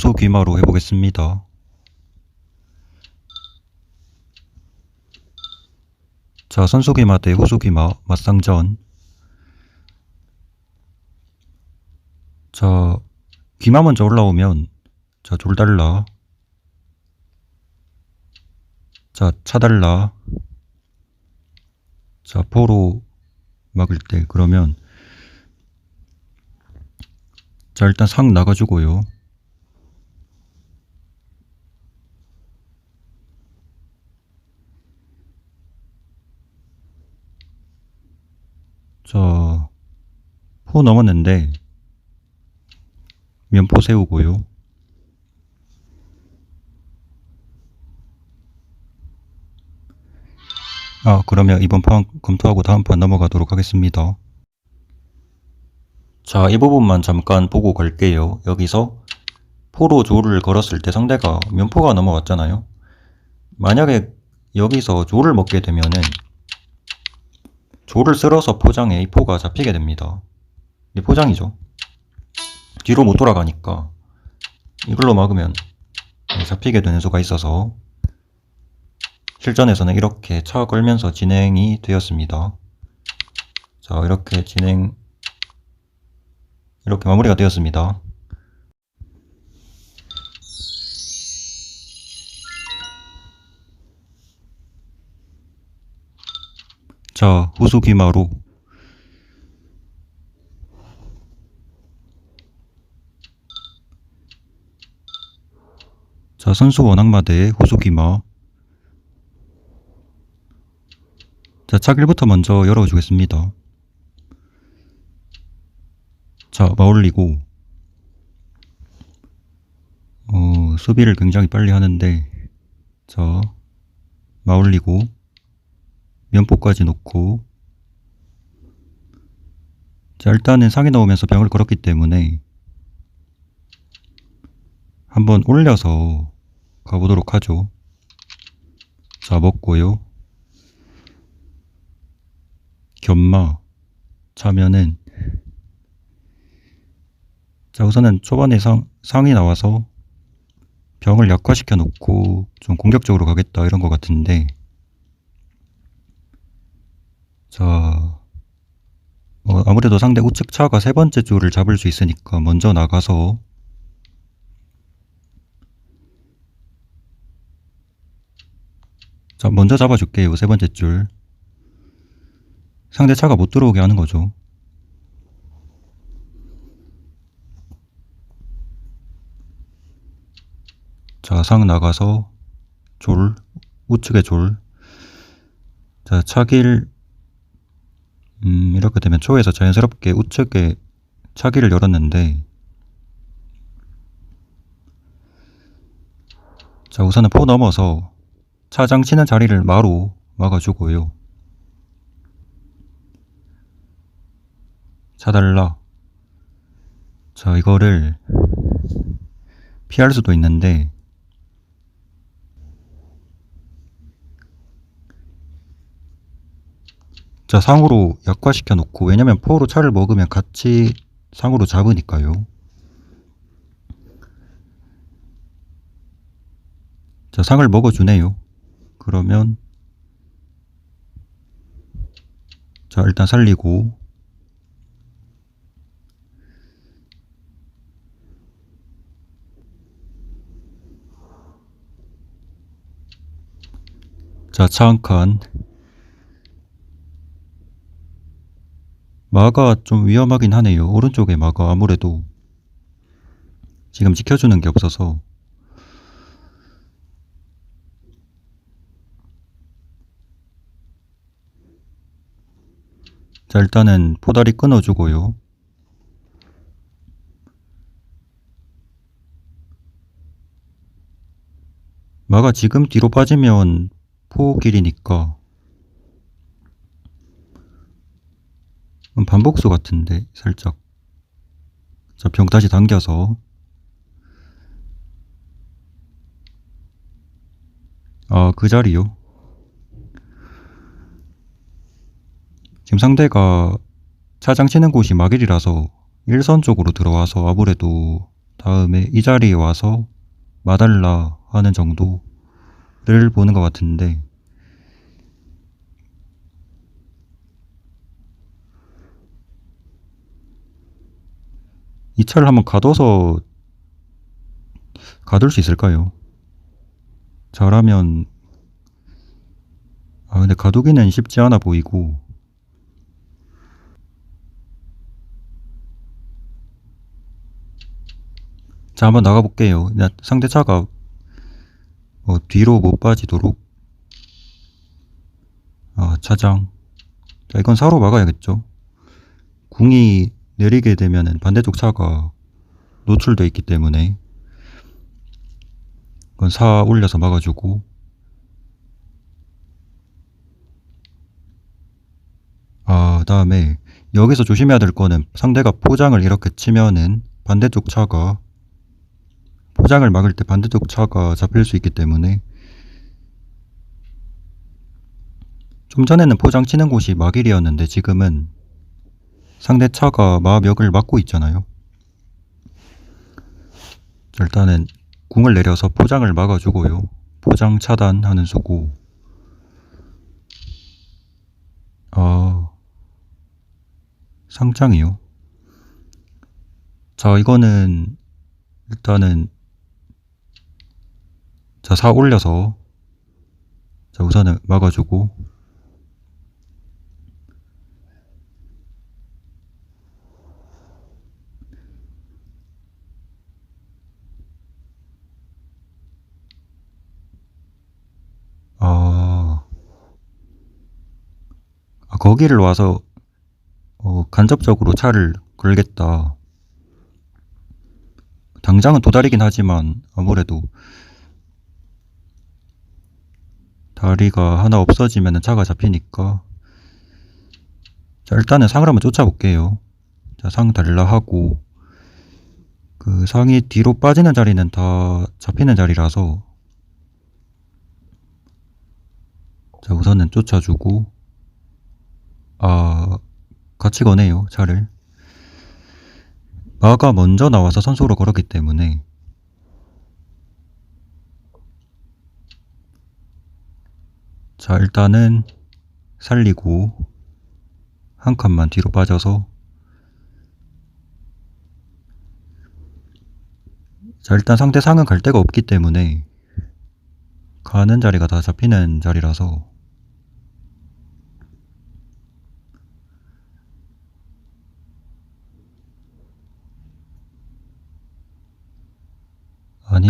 후소 귀마로 해보겠습니다. 자, 선수 귀마 대 후소 귀마 맞상전. 자, 귀마 먼저 올라오면 자, 졸 달라. 자, 차 달라. 자, 포로 막을 때 그러면 자, 일단 상 나가주고요. 자, 포 넘었는데 면포 세우고요. 아, 그러면 이번 판 검토하고 다음 판 넘어가도록 하겠습니다. 자, 이 부분만 잠깐 보고 갈게요. 여기서 포로 조를 걸었을 때 상대가 면포가 넘어갔잖아요. 만약에 여기서 조를 먹게 되면은 조를 쓸어서 포장에 이 포가 잡히게 됩니다. 이 포장이죠. 뒤로 못 돌아가니까 이걸로 막으면 잡히게 되는 수가 있어서 실전에서는 이렇게 차 걸면서 진행이 되었습니다. 자, 이렇게 진행, 이렇게 마무리가 되었습니다. 자, 귀마로 자, 선수 원악마대 귀마. 자, 차길부터 먼저 열어주겠습니다. 자, 마올리고. 어, 수비를 굉장히 빨리 하는데 자, 마올리고 면포까지 놓고 자, 일단은 상이 나오면서 병을 걸었기 때문에 한번 올려서 가보도록 하죠. 자, 먹고요. 견마 차면은 자 우선은 초반에 상, 상이 나와서 병을 약화시켜 놓고 좀 공격적으로 가겠다 이런 것 같은데 자 어, 아무래도 상대 우측 차가 세 번째 줄을 잡을 수 있으니까 먼저 나가서 자 먼저 잡아줄게요 세 번째 줄 상대 차가 못 들어오게 하는 거죠. 자, 상 나가서 졸, 우측에 졸. 자, 차길, 음, 이렇게 되면 초에서 자연스럽게 우측에 차기를 열었는데, 자, 우선은 포 넘어서 차장 치는 자리를 마루 막아주고요. 사달라. 자, 이거를 피할 수도 있는데, 자, 상으로 약화시켜 놓고, 왜냐면 포로 차를 먹으면 같이 상으로 잡으니까요. 자, 상을 먹어주네요. 그러면, 자, 일단 살리고, 자, 차 한 칸. 마가 좀 위험하긴 하네요. 오른쪽에 마가 아무래도 지금 지켜주는 게 없어서. 자, 일단은 포다리 끊어주고요. 마가 지금 뒤로 빠지면 포 길이니까 반복수 같은데 살짝. 자 병 다시 당겨서. 아 그 자리요? 지금 상대가 차장 치는 곳이 마길이라서 일선 쪽으로 들어와서 아무래도 다음에 이 자리에 와서 마달라 하는 정도를 보는 것 같은데 이 차를 한번 가둬서 가둘 수 있을까요? 잘하면 아 근데 가두기는 쉽지 않아 보이고. 자 한번 나가볼게요. 상대 차가 어, 뒤로 못 빠지도록. 아 차장. 자 이건 사로 막아야겠죠? 궁이 내리게 되면은 반대쪽 차가 노출돼 있기 때문에 이건 사 올려서 막아주고 아 다음에 여기서 조심해야 될 거는 상대가 포장을 이렇게 치면은 반대쪽 차가 포장을 막을 때 반대쪽 차가 잡힐 수 있기 때문에 좀 전에는 포장 치는 곳이 막일이었는데 지금은 상대 차가 마벽을 막고 있잖아요. 자, 일단은 궁을 내려서 포장을 막아주고요. 포장 차단하는 수고. 아, 상장이요. 자, 이거는 일단은 자, 사 올려서 자, 우선은 막아주고 아, 아, 거기를 와서 어, 간접적으로 차를 걸겠다. 당장은 도다리긴 하지만 아무래도 다리가 하나 없어지면 차가 잡히니까 자 일단은 상을 한번 쫓아볼게요. 자상 달라 하고 그 상이 뒤로 빠지는 자리는 다 잡히는 자리라서 자 우선은 쫓아주고 아 같이 거네요 차를. 마가 먼저 나와서 선수로 걸었기 때문에. 자 일단은 살리고 한 칸만 뒤로 빠져서. 자 일단 상대 상은 갈 데가 없기 때문에 가는 자리가 다 잡히는 자리라서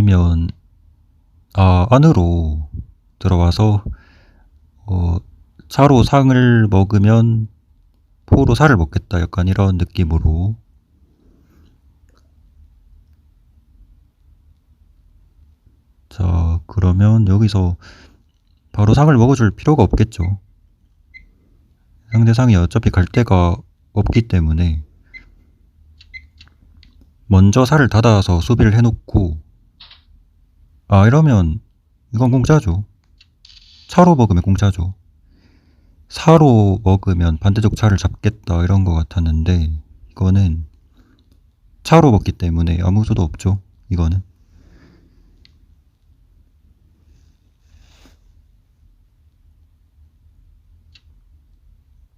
아니면 아 안으로 들어와서 어 차로 상을 먹으면 포로 살을 먹겠다. 약간 이런 느낌으로. 자 그러면 여기서 바로 상을 먹어줄 필요가 없겠죠. 상대상이 어차피 갈 데가 없기 때문에 먼저 살을 닫아서 수비를 해놓고 아 이러면 이건 공짜죠. 차로 먹으면 공짜죠. 사로 먹으면 반대쪽 차를 잡겠다 이런 것 같았는데 이거는 차로 먹기 때문에 아무 수도 없죠 이거는.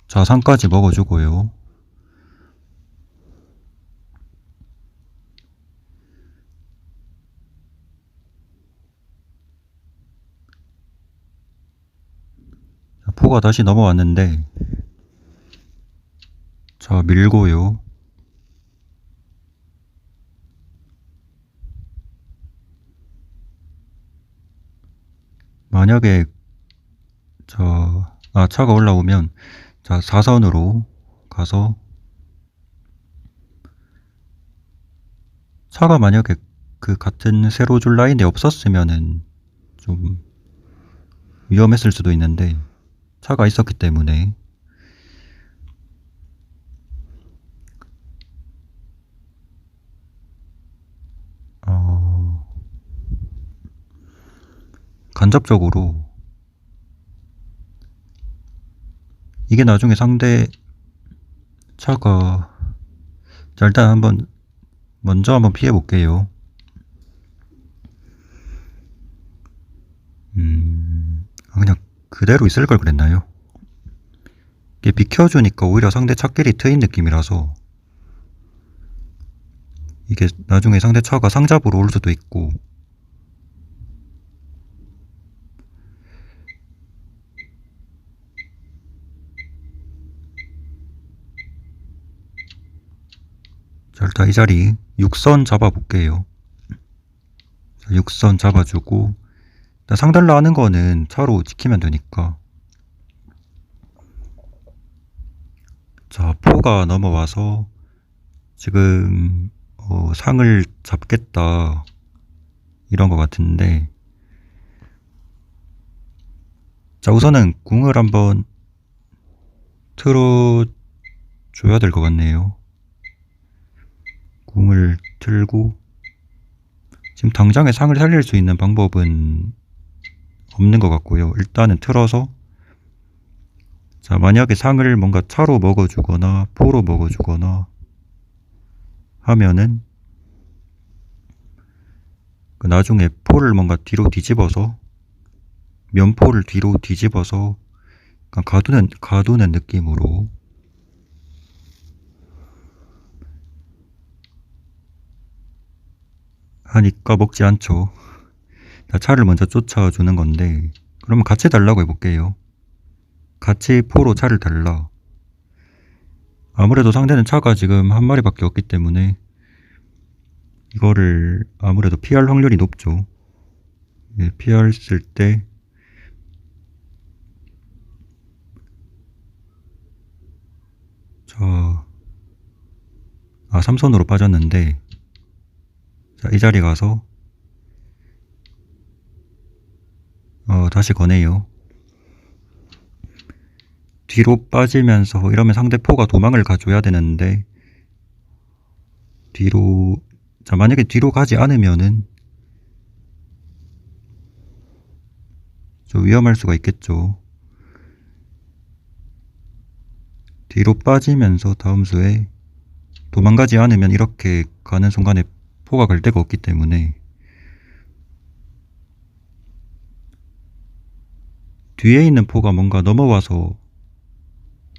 자 상까지 먹어주고요 자, 포가 다시 넘어왔는데 자 밀고요. 만약에 저 아 차가 올라오면 자 4선으로 가서 차가 만약에 그 같은 세로 줄 라인에 없었으면은 좀 위험했을 수도 있는데 차가 있었기 때문에 어, 간접적으로 이게 나중에 상대 차가 자 일단 한번 먼저 한번 피해 볼게요. 음, 아, 그냥 그대로 있을 걸 그랬나요? 이게 비켜주니까 오히려 상대 차길이 트인 느낌이라서 이게 나중에 상대 차가 상잡으로 올 수도 있고 자 일단 이 자리 6선 잡아볼게요. 자, 6선 잡아주고 상달라 하는 거는 차로 지키면 되니까. 자 포가 넘어와서 지금 어, 상을 잡겠다. 이런 것 같은데. 자 우선은 궁을 한번 틀어 줘야 될 것 같네요. 궁을 틀고 지금 당장에 상을 살릴 수 있는 방법은 없는 것 같고요 일단은 틀어서 자 만약에 상을 뭔가 차로 먹어주거나 포로 먹어주거나 하면은 그 나중에 포를 뭔가 뒤로 뒤집어서 면포를 뒤로 뒤집어서 약간 가두는 가두는 느낌으로 하니까 먹지 않죠. 자, 차를 먼저 쫓아주는 건데 그러면 같이 달라고 해볼게요. 같이 포로 차를 달라. 아무래도 상대는 차가 지금 한 마리밖에 없기 때문에 이거를 아무래도 피할 확률이 높죠. 예, 피했을 때 자, 아, 삼선으로 빠졌는데 자, 이 자리 가서 어, 다시 거네요. 뒤로 빠지면서 이러면 상대 포가 도망을 가줘야 되는데 뒤로 자 만약에 뒤로 가지 않으면은 좀 위험할 수가 있겠죠. 뒤로 빠지면서 다음 수에 도망가지 않으면 이렇게 가는 순간에 포가 갈 데가 없기 때문에 뒤에 있는 포가 뭔가 넘어와서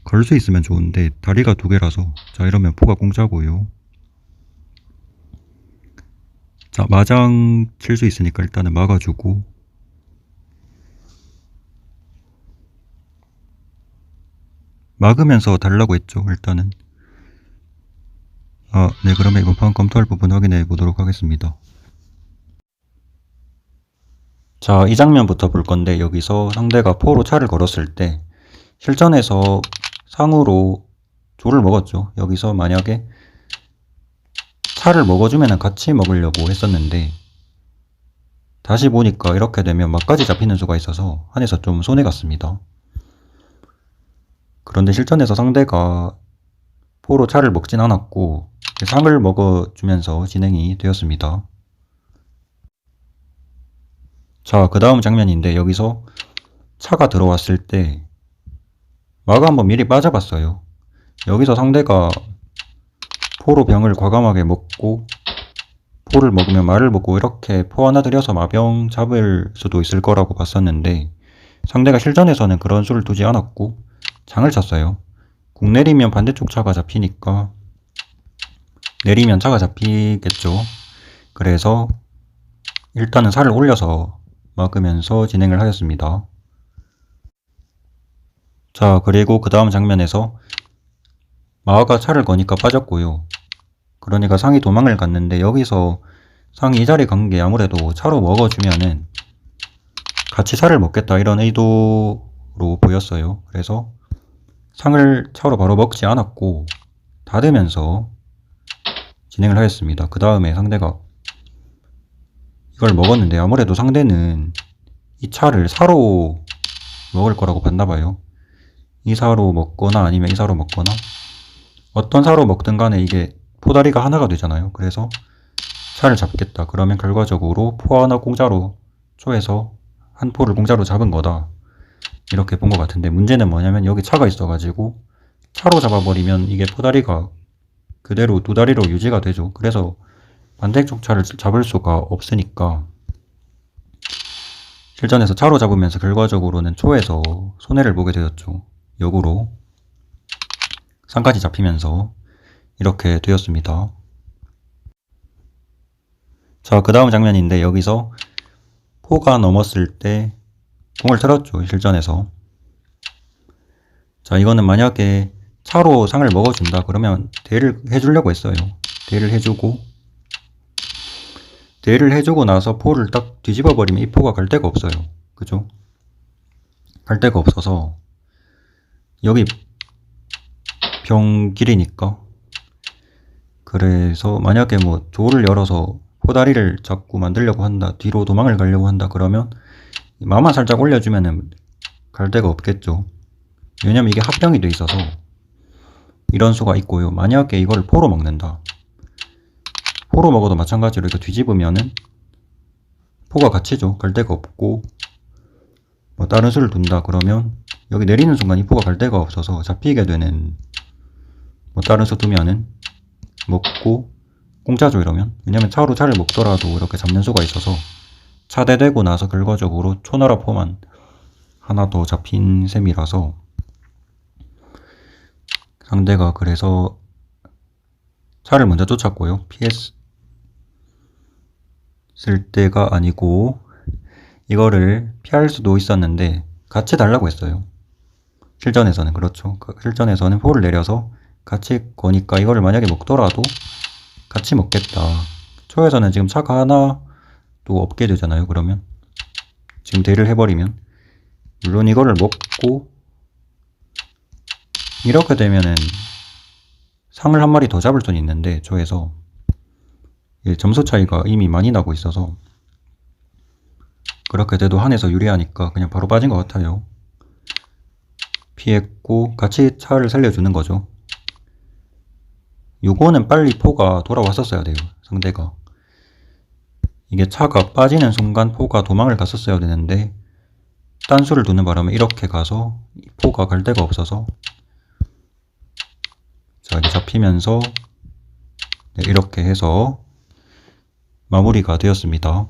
걸 수 있으면 좋은데 다리가 두 개라서. 자 이러면 포가 공짜고요. 자 마장 칠 수 있으니까 일단은 막아주고. 막으면서 달라고 했죠 일단은. 아, 네, 그러면 이번 판 검토할 부분 확인해 보도록 하겠습니다. 자, 이 장면부터 볼 건데 여기서 상대가 포로 차를 걸었을 때 실전에서 상으로 조를 먹었죠. 여기서 만약에 차를 먹어주면 같이 먹으려고 했었는데 다시 보니까 이렇게 되면 막까지 잡히는 수가 있어서 한에서 좀 손해갔습니다. 그런데 실전에서 상대가 포로 차를 먹진 않았고 상을 먹어주면서 진행이 되었습니다. 자, 그 다음 장면인데 여기서 차가 들어왔을 때 마가 한번 미리 빠져봤어요. 여기서 상대가 포로 병을 과감하게 먹고 포를 먹으면 말을 먹고 이렇게 포 하나 들여서 마병 잡을 수도 있을 거라고 봤었는데 상대가 실전에서는 그런 수를 두지 않았고 장을 쳤어요. 국 내리면 반대쪽 차가 잡히니까 내리면 차가 잡히겠죠. 그래서 일단은 살을 올려서 막으면서 진행을 하였습니다. 자, 그리고 그 다음 장면에서 마화가 차를 거니까 빠졌고요. 그러니까 상이 도망을 갔는데 여기서 상이 이 자리 간 게 아무래도 차로 먹어주면은 같이 살을 먹겠다 이런 의도로 보였어요. 그래서 상을 차로 바로 먹지 않았고 닫으면서 진행을 하였습니다. 그 다음에 상대가 이걸 먹었는데 아무래도 상대는 이 차를 사로 먹을 거라고 봤나 봐요. 이 사로 먹거나 아니면 이 사로 먹거나 어떤 사로 먹든 간에 이게 포다리가 하나가 되잖아요. 그래서 차를 잡겠다. 그러면 결과적으로 포 하나 공짜로 초에서 한 포를 공짜로 잡은 거다. 이렇게 본 것 같은데 문제는 뭐냐면 여기 차가 있어가지고 차로 잡아버리면 이게 포다리가 그대로 두 다리로 유지가 되죠. 그래서 반대쪽 차를 잡을 수가 없으니까 실전에서 차로 잡으면서 결과적으로는 초에서 손해를 보게 되었죠. 역으로 상까지 잡히면서 이렇게 되었습니다. 자, 그 다음 장면인데 여기서 포가 넘었을 때 공을 틀었죠. 실전에서. 자, 이거는 만약에 차로 상을 먹어준다 그러면 대를 해주려고 했어요. 대를 해주고 대를 해주고 나서 포를 딱 뒤집어 버리면 이 포가 갈 데가 없어요. 그죠? 갈 데가 없어서 여기 병 길이니까 그래서 만약에 뭐 조를 열어서 포다리를 잡고 만들려고 한다 뒤로 도망을 가려고 한다 그러면 마만 살짝 올려주면은 갈 데가 없겠죠 왜냐면 이게 합병이 돼 있어서 이런 수가 있고요 만약에 이걸 포로 먹는다 포로 먹어도 마찬가지로 이거 뒤집으면은 포가 갇히죠. 갈 데가 없고. 뭐 다른 수를 둔다 그러면 여기 내리는 순간 이 포가 갈 데가 없어서 잡히게 되는 뭐 다른 수 두면은 먹고 공짜죠 이러면. 왜냐면 차로 차를 먹더라도 이렇게 잡는 수가 있어서 차대되고 나서 결과적으로 초나라 포만 하나 더 잡힌 셈이라서 상대가 그래서 차를 먼저 쫓았고요. PS 쓸 때가 아니고 이거를 피할 수도 있었는데 같이 달라고 했어요 실전에서는 그렇죠 그 실전에서는 포를 내려서 같이 거니까 이거를 만약에 먹더라도 같이 먹겠다. 초에서는 지금 차가 하나도 없게 되잖아요. 그러면 지금 대를 해버리면 물론 이거를 먹고 이렇게 되면은 상을 한 마리 더 잡을 수는 있는데 초에서 이 점수 차이가 이미 많이 나고 있어서 그렇게 돼도 한에서 유리하니까 그냥 바로 빠진 것 같아요. 피했고 같이 차를 살려주는 거죠. 요거는 빨리 포가 돌아왔었어야 돼요. 상대가. 이게 차가 빠지는 순간 포가 도망을 갔었어야 되는데 딴수를 두는 바람에 이렇게 가서 포가 갈 데가 없어서 자 이게 잡히면서 네, 이렇게 해서 마무리가 되었습니다.